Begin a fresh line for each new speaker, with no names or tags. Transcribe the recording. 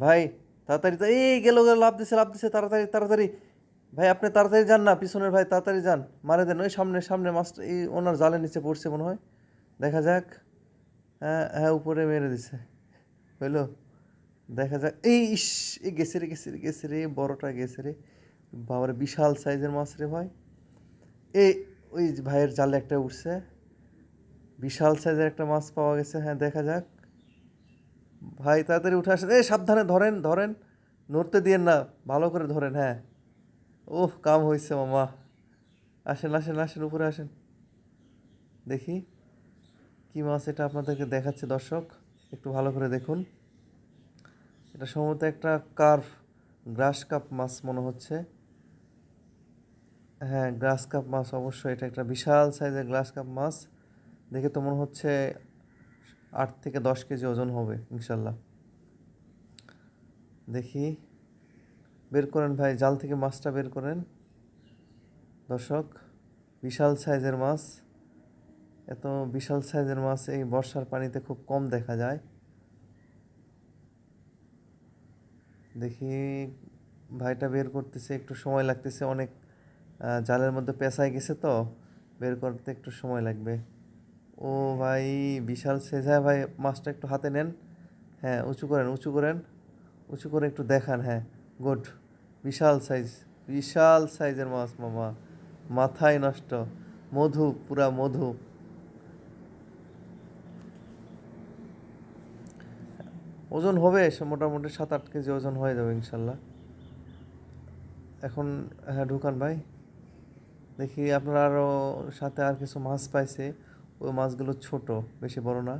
ভাই, তাড়াতাড়ি এই, গেল গেল লাভ দিছে লাভ দিছে, তাড়াতাড়ি তাড়াতাড়ি। ভাই, আপনি তাড়াতাড়ি যান না, পিছনের ভাই, তাড়াতাড়ি যান। মারে দেন, ওই সামনে সামনে মাছটা এই ওনার জালের নিচে পড়ছে মনে হয়। দেখা যাক। হ্যাঁ হ্যাঁ উপরে মেরে দিছে। হইল। দেখা যাক। এই, ইস এই গেছে রে গেছে রে গেছে রে, বড়টা গেছে রে। বাবারে, বিশাল সাইজের মাছ রে ভাই। এই ওই ভাইয়ের জালে একটা উঠছে। বিশাল সাইজের একটা মাছ পাওয়া গেছে। হ্যাঁ দেখা যাক। ভাই, তাড়াতাড়ি উঠে আসেন। এই সাবধানে ধরেন ধরেন। নড়তে দিয়েন না, ভালো করে ধরেন হ্যাঁ। ওহ কাম হয়েছে মামা। আসেন আসেন আসেন, উপরে আসেন। দেখি কি মাছ এটা আপনাদেরকে দেখাচ্ছে, দর্শক। একটু ভালো করে দেখুন। এটা সম্ভবত একটা কার্ভ, গ্রাস কাপ মাছ মনে হচ্ছে। হ্যাঁ গ্রাস কাপ মাছ, অবশ্যই। এটা একটা বিশাল সাইজের গ্রাস কাপ মাছ। দেখে তো মনে হচ্ছে আট থেকে দশ কেজি ওজন হবে, ইনশাল্লাহ। দেখি, বের করেন ভাই, জাল থেকে মাছটা বের করেন। দর্শক, বিশাল সাইজের মাছ। এত বিশাল সাইজের মাছ এই বর্ষার পানিতে খুব কম দেখা যায়। দেখি, ভাইটা বের করতেছে, একটু সময় লাগতেছে, অনেক জালের মধ্যে পেঁচায় গেছে তো, বের করতে একটু সময় লাগবে। ও ভাই, বিশাল সাইজ হ্যাঁ ভাই, মাছটা একটু হাতে নেন। হ্যাঁ উঁচু করেন উঁচু করেন। উঁচু করে একটু দেখান হ্যাঁ গুড। বিশাল সাইজ বিশাল সাইজের মাছ, মামা। মাথায় নষ্ট। মধু, পুরা মধু। ওজন হবে, সে মোটামুটি সাত আট কেজি ওজন হয়ে যাবে, ইনশাল্লাহ। এখন হ্যাঁ ঢুকান ভাই। দেখি আপনারা আরও সাথে আর কিছু মাছ পাইছে। ওই মাছগুলো ছোট বেশি বড় না।